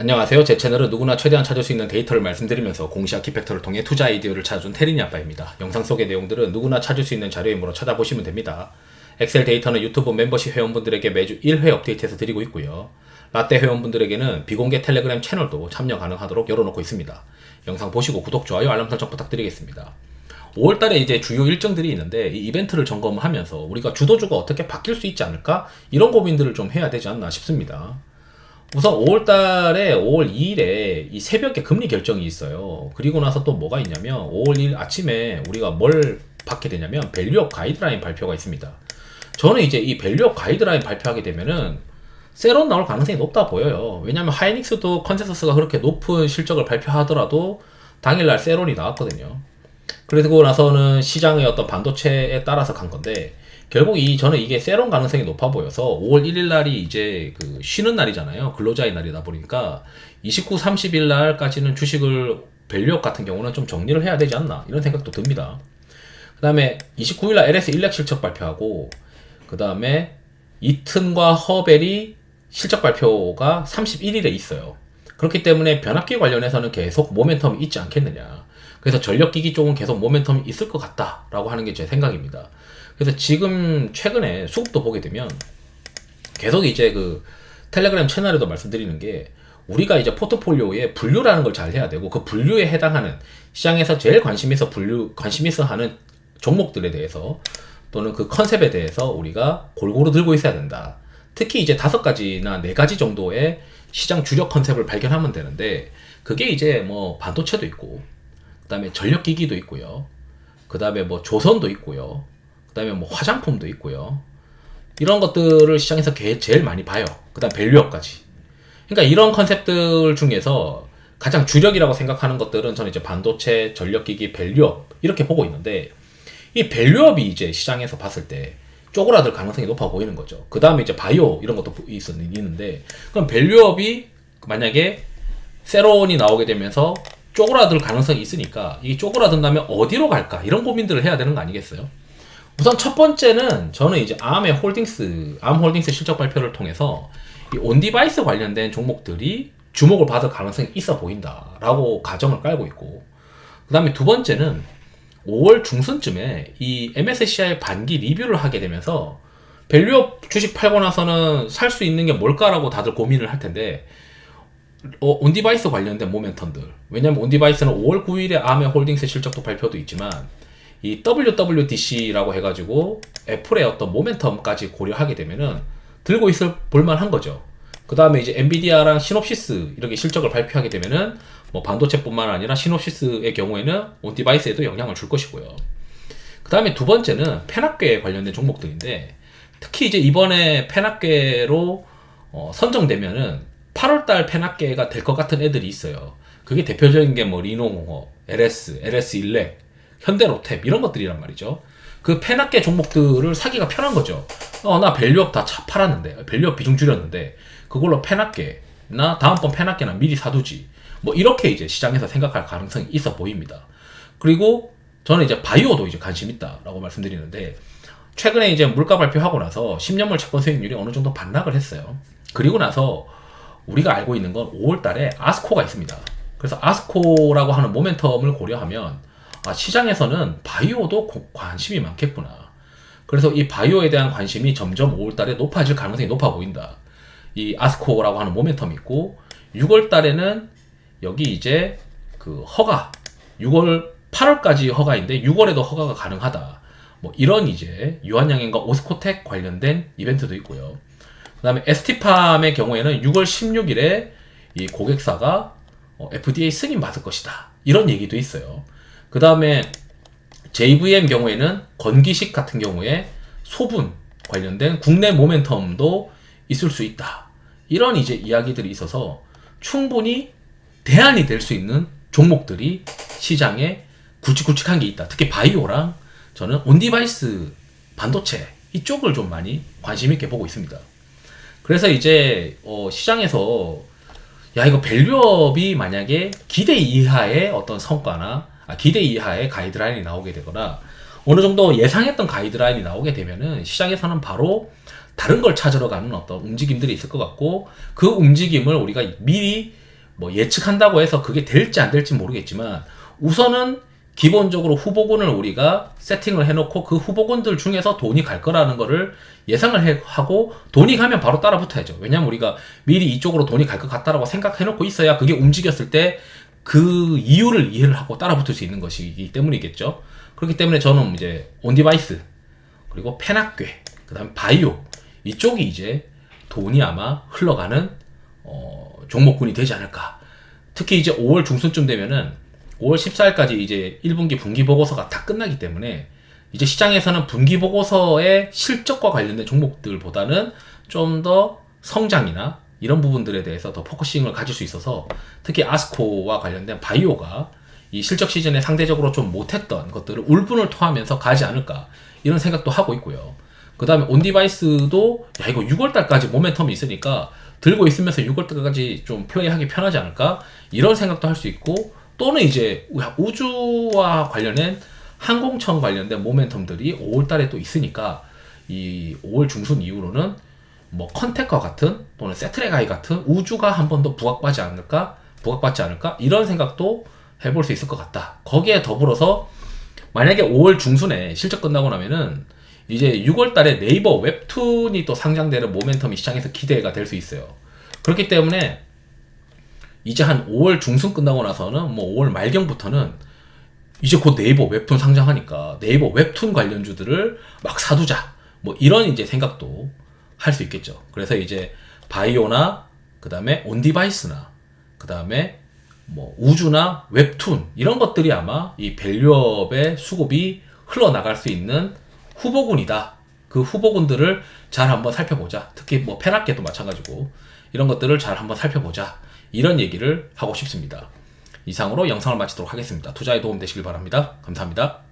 안녕하세요. 제 채널은 누구나 최대한 찾을 수 있는 데이터를 말씀드리면서 공시 아키팩터를 통해 투자 아이디어를 찾아준 테리니 아빠입니다. 영상 속의 내용들은 누구나 찾을 수 있는 자료이므로 찾아보시면 됩니다. 엑셀 데이터는 유튜브 멤버십 회원분들에게 매주 1회 업데이트해서 드리고 있고요. 라떼 회원분들에게는 비공개 텔레그램 채널도 참여 가능하도록 열어놓고 있습니다. 영상 보시고 구독, 좋아요, 알람 설정 부탁드리겠습니다. 5월달에 이제 주요 일정들이 있는데 이 이벤트를 점검하면서 우리가 주도주가 어떻게 바뀔 수 있지 않을까 이런 고민들을 좀 해야 되지 않나 싶습니다. 우선 5월 달에 5월 2일에 이 새벽에 금리 결정이 있어요. 그리고 나서 또 뭐가 있냐면 5월 1일 아침에 우리가 뭘 받게 되냐면 밸류업 가이드라인 발표가 있습니다. 저는 이제 이 밸류업 가이드라인 발표하게 되면은 세론 나올 가능성이 높다 보여요. 왜냐면 하이닉스도 컨센서스가 그렇게 높은 실적을 발표하더라도 당일날 세론이 나왔거든요. 그리고 나서는 시장의 어떤 반도체에 따라서 간 건데 결국 이 저는 이게 세론 가능성이 높아 보여서 5월 1일 날이 이제 그 쉬는 날이잖아요. 근로자의 날이다 보니까 29, 30일 날까지는 주식을 밸류업 같은 경우는 좀 정리를 해야 되지 않나 이런 생각도 듭니다. 그 다음에 29일 날 LS 일렉 실적 발표하고 그 다음에 이튼과 허벨이 실적 발표가 31일에 있어요. 그렇기 때문에 변압기 관련해서는 계속 모멘텀이 있지 않겠느냐. 그래서 전력기기 쪽은 계속 모멘텀이 있을 것 같다라고 하는 게 제 생각입니다. 그래서 지금 최근에 수급도 보게 되면 계속 이제 그 텔레그램 채널에도 말씀드리는 게 우리가 이제 포트폴리오에 분류라는 걸 잘 해야 되고 그 분류에 해당하는 시장에서 제일 관심 있어 분류 관심 있어 하는 종목들에 대해서 또는 그 컨셉에 대해서 우리가 골고루 들고 있어야 된다. 특히 이제 다섯 가지나 네 가지 정도의 시장 주력 컨셉을 발견하면 되는데 그게 이제 뭐 반도체도 있고 그다음에 전력기기도 있고요. 그다음에 뭐 조선도 있고요. 그다음에 뭐 화장품도 있고요. 이런 것들을 시장에서 제일 많이 봐요. 그다음 밸류업까지. 그러니까 이런 컨셉들 중에서 가장 주력이라고 생각하는 것들은 저는 이제 반도체, 전력기기, 밸류업 이렇게 보고 있는데 이 밸류업이 이제 시장에서 봤을 때 쪼그라들 가능성이 높아 보이는 거죠. 그 다음에 이제 바이오 이런 것도 있는데 그럼 밸류업이 만약에 세론이 나오게 되면서 쪼그라들 가능성이 있으니까 이 쪼그라든다면 어디로 갈까 이런 고민들을 해야 되는 거 아니겠어요? 우선 첫 번째는 저는 이제 암의 홀딩스, 암 홀딩스 실적 발표를 통해서 이 온디바이스 관련된 종목들이 주목을 받을 가능성이 있어 보인다라고 가정을 깔고 있고 그 다음에 두 번째는 5월 중순쯤에 이 MSCI 반기 리뷰를 하게 되면서 밸류업 주식 팔고 나서는 살 수 있는 게 뭘까라고 다들 고민을 할 텐데 어, 온디바이스 관련된 모멘텀들 왜냐면 온디바이스는 5월 9일에 아메 홀딩스 실적도 발표도 있지만 이 WWDC라고 해가지고 애플의 어떤 모멘텀까지 고려하게 되면은 들고 있을 볼만한 거죠. 그 다음에 이제 엔비디아랑 시놉시스 이렇게 실적을 발표하게 되면은 뭐 반도체뿐만 아니라 시놉시스의 경우에는 온 디바이스에도 영향을 줄 것이고요. 그 다음에 두 번째는 펜학계 관련된 종목들인데 특히 이제 이번에 펜학계로 어 선정되면은 8월달 펜학계가 될 것 같은 애들이 있어요. 그게 대표적인 게 뭐 리노공업, LS, LS 일렉, 현대로템 이런 것들이란 말이죠. 그 펜학계 종목들을 사기가 편한 거죠. 어, 나 밸류업 다 팔았는데, 밸류업 비중 줄였는데, 그걸로 펜학계나 다음번 펜학계나 미리 사두지. 뭐 이렇게 이제 시장에서 생각할 가능성이 있어 보입니다. 그리고 저는 이제 바이오도 이제 관심 있다라고 말씀드리는데, 최근에 이제 물가 발표하고 나서 10년물 채권 수익률이 어느 정도 반락을 했어요. 그리고 나서 우리가 알고 있는 건 5월 달에 아스코가 있습니다. 그래서 아스코라고 하는 모멘텀을 고려하면 아, 시장에서는 바이오도 관심이 많겠구나. 그래서 이 바이오에 대한 관심이 점점 5월 달에 높아질 가능성이 높아 보인다. 이 아스코라고 하는 모멘텀이 있고 6월 달에는 여기 이제 그 허가 6월 8월까지 허가인데 6월에도 허가가 가능하다. 뭐 이런 이제 유한양행과 오스코텍 관련된 이벤트도 있고요. 그다음에 에스티팜의 경우에는 6월 16일에 이 고객사가 FDA 어, 승인 받을 것이다. 이런 얘기도 있어요. 그 다음에 JVM 경우에는 건기식 같은 경우에 소분 관련된 국내 모멘텀도 있을 수 있다. 이런 이제 이야기들이 있어서 충분히 대안이 될 수 있는 종목들이 시장에 굵직굵직한 게 있다. 특히 바이오랑 저는 온디바이스 반도체 이쪽을 좀 많이 관심 있게 보고 있습니다. 그래서 이제 어 시장에서 야 이거 밸류업이 만약에 기대 이하의 어떤 성과나 아, 기대 이하의 가이드라인이 나오게 되거나 어느 정도 예상했던 가이드라인이 나오게 되면은 시장에서는 바로 다른 걸 찾으러 가는 어떤 움직임들이 있을 것 같고 그 움직임을 우리가 미리 뭐 예측한다고 해서 그게 될지 안 될지 모르겠지만 우선은 기본적으로 후보군을 우리가 세팅을 해놓고 그 후보군들 중에서 돈이 갈 거라는 거를 예상을 해- 하고 돈이 가면 바로 따라 붙어야죠. 왜냐면 우리가 미리 이쪽으로 돈이 갈 것 같다라고 생각해놓고 있어야 그게 움직였을 때 그 이유를 이해를 하고 따라 붙을 수 있는 것이기 때문이겠죠. 그렇기 때문에 저는 이제 온디바이스 그리고 펜학괴 그다음에 바이오 이쪽이 이제 돈이 아마 흘러가는 어, 종목군이 되지 않을까. 특히 이제 5월 중순쯤 되면은 5월 14일까지 이제 1분기 분기 보고서가 다 끝나기 때문에 이제 시장에서는 분기 보고서의 실적과 관련된 종목들보다는 좀 더 성장이나 이런 부분들에 대해서 더 포커싱을 가질 수 있어서 특히 아스코와 관련된 바이오가 이 실적 시즌에 상대적으로 좀 못했던 것들을 울분을 토하면서 가지 않을까 이런 생각도 하고 있고요. 그 다음에 온디바이스도 야 이거 6월달까지 모멘텀이 있으니까 들고 있으면서 6월달까지 좀 플레이하기 편하지 않을까 이런 생각도 할 수 있고 또는 이제 우주와 관련된 항공청 관련된 모멘텀들이 5월 달에 또 있으니까 이 5월 중순 이후로는 뭐 컨택과 같은 또는 세트레가이 같은 우주가 한 번 더 부각받지 않을까 부각받지 않을까 이런 생각도 해볼 수 있을 것 같다. 거기에 더불어서 만약에 5월 중순에 실적 끝나고 나면은 이제 6월 달에 네이버 웹툰이 또 상장되는 모멘텀이 시장에서 기대가 될 수 있어요. 그렇기 때문에 이제 한 5월 중순 끝나고 나서는 뭐 5월 말경부터는 이제 곧 네이버 웹툰 상장하니까 네이버 웹툰 관련주들을 막 사두자. 뭐 이런 이제 생각도 할 수 있겠죠. 그래서 이제 바이오나 그다음에 온디바이스나 그다음에 뭐 우주나 웹툰 이런 것들이 아마 이 밸류업의 수급이 흘러나갈 수 있는 후보군이다. 그 후보군들을 잘 한번 살펴보자. 특히 뭐 페라켓도 마찬가지고 이런 것들을 잘 한번 살펴보자. 이런 얘기를 하고 싶습니다. 이상으로 영상을 마치도록 하겠습니다. 투자에 도움 되시길 바랍니다. 감사합니다.